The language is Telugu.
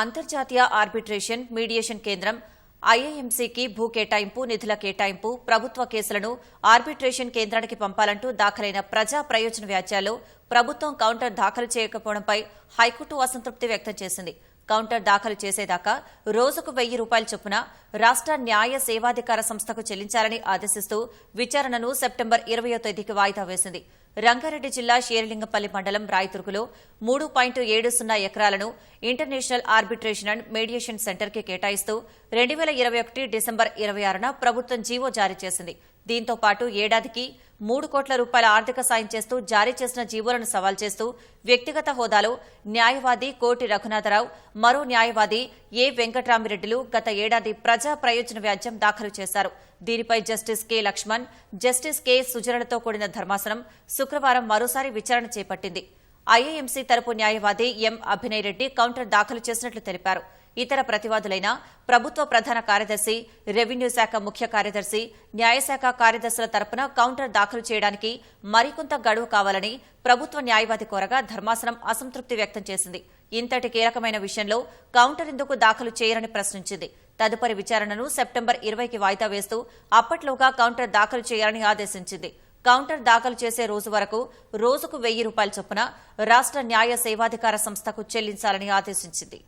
అంతర్జాతీయ ఆర్బిట్రేషన్ మీడియేషన్ కేంద్రం ఐఏఎంసీకి భూ కేటాయింపు నిధుల కేటాయింపు ప్రభుత్వ కేసులను ఆర్బిట్రేషన్ కేంద్రానికి పంపాలంటూ దాఖలైన ప్రజా ప్రయోజన వ్యాజ్యాల్లో ప్రభుత్వం కౌంటర్ దాఖలు చేయకపోవడంపై హైకోర్టు అసంతృప్తి వ్యక్తం చేసింది. కౌంటర్ దాఖలు చేసేదాకా రోజుకు వెయ్యి రూపాయల చొప్పున రాష్ట న్యాయ సేవాధికార సంస్థకు చెల్లించాలని ఆదేశిస్తూ విచారణను సెప్టెంబర్ ఇరవయో తేదీకి వాయిదా వేసింది. రంగారెడ్డి జిల్లా షేర్లింగపల్లి మండలం రాయతురుకులో మూడు పాయింట్ ఏడు సున్నా ఎకరాలను ఇంటర్నేషనల్ ఆర్బిట్రేషన్ అండ్ మీడియేషన్ సెంటర్కి కేటాయిస్తూ రెండు ఇరవై ఒకటి డిసెంబర్ ఇరవై ఆరున ప్రభుత్వం జీవో జారీ చేసింది. దీంతో పాటు ఏడాదికి మూడు కోట్ల రూపాయల ఆర్థిక సాయం చేస్తూ జారీ చేసిన జీవోలను సవాల్ చేస్తూ వ్యక్తిగత హోదాలో న్యాయవాది కోటి రఘునాథరావు మరో న్యాయవాది ఏ వెంకట్రామిరెడ్డిలు గత ఏడాది ప్రజా ప్రయోజన వ్యాజ్యం దాఖలు చేశారు. దీనిపై justice K Lakshman justice K సుజనలతో కూడిన ధర్మాసనం శుక్రవారం మరోసారి విచారణ చేపట్టింది. ఐఏఎంసీ తరపు న్యాయవాది ఎం అభినయ్ రెడ్డి కౌంటర్ దాఖలు చేసినట్లు తెలిపారు. ఇతర ప్రతివాదులైన ప్రభుత్వ ప్రధాన కార్యదర్శి రెవెన్యూ శాఖ ముఖ్య కార్యదర్శి న్యాయశాఖ కార్యదర్శుల తరపున కౌంటర్ దాఖలు చేయడానికి మరికొంత గడువు కావాలని ప్రభుత్వ న్యాయవాది కోరగా ధర్మాసనం అసంతృప్తి వ్యక్తం చేసింది. ఇంతటి కీలకమైన విషయంలో కౌంటర్ ఎందుకు దాఖలు చేయరని ప్రశ్నించింది. తదుపరి విచారణను సెప్టెంబర్ ఇరవైకి వాయిదా వేస్తూ అప్పట్లోగా కౌంటర్ దాఖలు చేయాలని ఆదేశించింది. కౌంటర్ దాఖలు చేసే రోజు వరకు రోజుకు వెయ్యి రూపాయల చొప్పున రాష్ట న్యాయ సేవాధికార సంస్థకు చెల్లించాలని ఆదేశించింది.